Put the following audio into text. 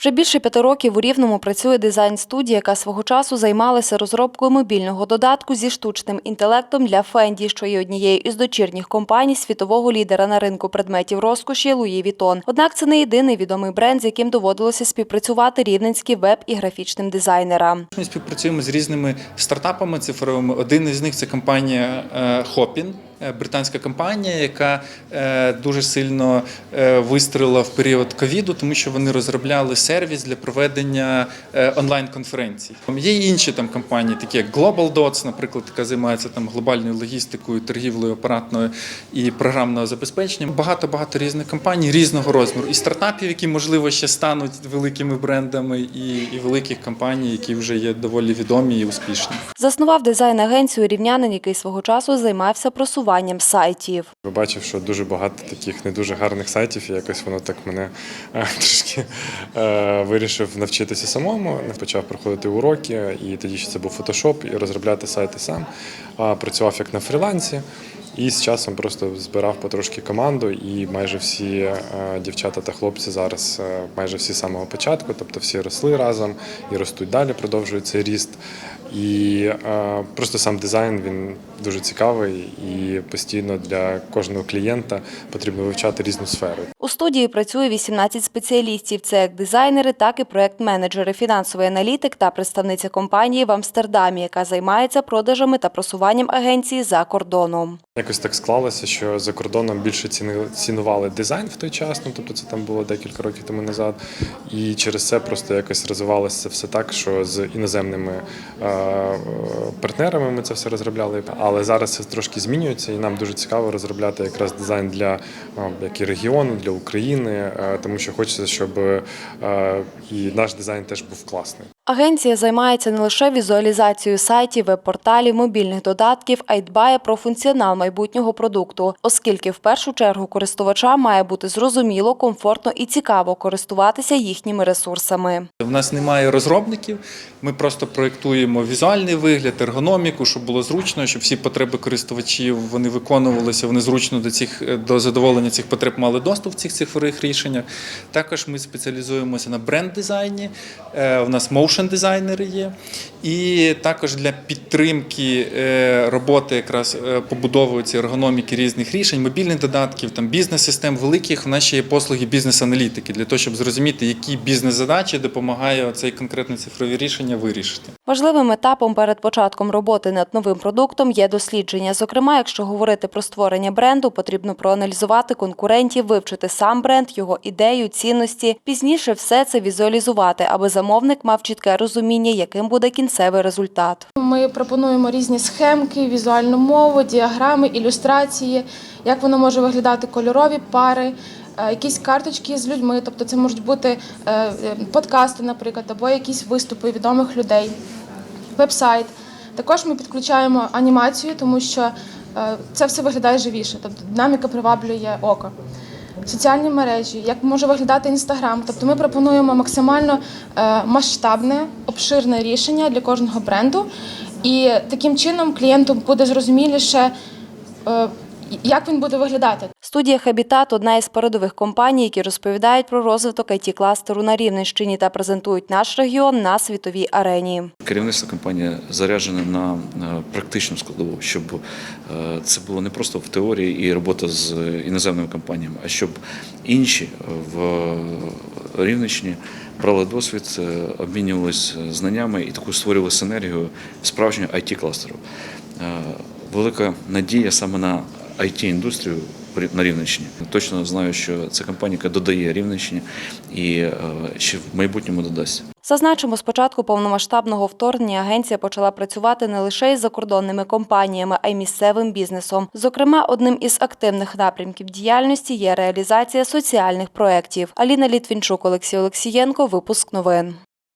Вже більше п'яти років у Рівному працює дизайн-студія, яка свого часу займалася розробкою мобільного додатку зі штучним інтелектом для Фенді, що є однією із дочірніх компаній світового лідера на ринку предметів розкоші Луї Вітон. Однак це не єдиний відомий бренд, з яким доводилося співпрацювати рівненським веб і графічним дизайнерам. Ми співпрацюємо з різними стартапами цифровими. Один із них це компанія Hopin, е, британська компанія, яка е, дуже сильно е, вистрілила в період ковіду, тому що вони розробляли сервіс для проведення е, онлайн-конференцій. Є інші там компанії, такі як Global Dots, наприклад, яка займається там глобальною логістикою, торгівлею апаратною і програмного забезпечення. Багато багато різних компаній різного розміру і стартапів, які можливо ще стануть великими брендами, і, і великих компаній, які вже є доволі відомі і успішні. Заснував дизайн-агенцію рівнянин, який свого часу займався просуванням сайтів. Побачив, що дуже багато таких не дуже гарних сайтів, і якось воно так мене е, трошки е, вирішив навчитися самому. Почав проходити уроки, і тоді ще це був фотошоп, і розробляти сайти сам. Працював як на фрілансі. І з часом просто збирав потрошки команду, і майже всі е, дівчата та хлопці зараз, майже всі з самого початку, тобто всі росли разом і ростуть далі, продовжують цей ріст. І е, просто сам дизайн він дуже цікавий і постійно для кожного клієнта потрібно вивчати різну сферу. У студії працює 18 спеціалістів. Це як дизайнери, так і проект-менеджери, фінансовий аналітик та представниця компанії в Амстердамі, яка займається продажами та просуванням агенції за кордоном. Якось так склалося, що за кордоном більше цінували дизайн в той час, ну тобто це там було декілька років тому назад. І через це просто якось розвивалося все так, що з іноземними е, партнерами ми це все розробляли. Але зараз це трошки змінюється, і нам дуже цікаво розробляти якраз дизайн для е, як і регіону, для України, е, тому що хочеться, щоб е, і наш дизайн теж був класний. Агенція займається не лише візуалізацією сайтів, веб-порталів, мобільних додатків, а й дбає про функціонал майбутнього продукту, оскільки в першу чергу користувачам має бути зрозуміло, комфортно і цікаво користуватися їхніми ресурсами. У нас немає розробників. Ми просто проєктуємо візуальний вигляд, ергономіку, щоб було зручно, щоб всі потреби користувачів вони виконувалися, вони зручно до цих до задоволення цих потреб мали доступ в цих цифрових рішеннях. Також ми спеціалізуємося на бренд-дизайні. Е, У нас моушен дизайнери є. І також для підтримки е, роботи якраз е, побудови цієї ергономіки різних рішень, мобільних додатків, там бізнес-систем великих. Нас ще є послуги бізнес-аналітики для того, щоб зрозуміти, які бізнес-задачі допомагає цей конкретне цифрові рішення вирішити. Важливим етапом перед початком роботи над новим продуктом є дослідження. Зокрема, якщо говорити про створення бренду, потрібно проаналізувати конкурентів, вивчити сам бренд, його ідею, цінності. Пізніше все це візуалізувати, аби замовник мав чітке розуміння, яким буде кінцевий результат. Ми пропонуємо різні схемки, візуальну мову, діаграми, ілюстрації, як воно може виглядати кольорові пари, е, якісь карточки з людьми, тобто це можуть бути е, е, подкасти, наприклад, або якісь виступи відомих людей, веб-сайт. Також ми підключаємо анімацію, тому що е, це все виглядає живіше, тобто динаміка приваблює око. Соціальні мережі, як може виглядати інстаграм. Тобто ми пропонуємо максимально е, масштабне, обширне рішення для кожного бренду, і таким чином клієнту буде зрозуміліше, е, як він буде виглядати. Студія Хабітат одна із передових компаній, які розповідають про розвиток it кластеру на Рівненщині та презентують наш регіон на світовій арені. Керівництво компанії заряджене на е, практичну складову, щоб е, це було не просто в теорії і робота з іноземними компаніями, а щоб інші в Рівненщині брали досвід, е, обмінювалися знаннями і таку створювали синергію справжнього it кластеру Велика надія саме на it індустрію на Рівненщині. Точно знаю, що це компанія, яка додає Рівненщині і е, ще в майбутньому додасть. Зазначимо, з початку повномасштабного вторгнення агенція почала працювати не лише із закордонними компаніями, а й місцевим бізнесом. Зокрема, одним із активних напрямків діяльності є реалізація соціальних проєктів. Аліна Літвінчук, Олексій Олексієнко, випуск новин.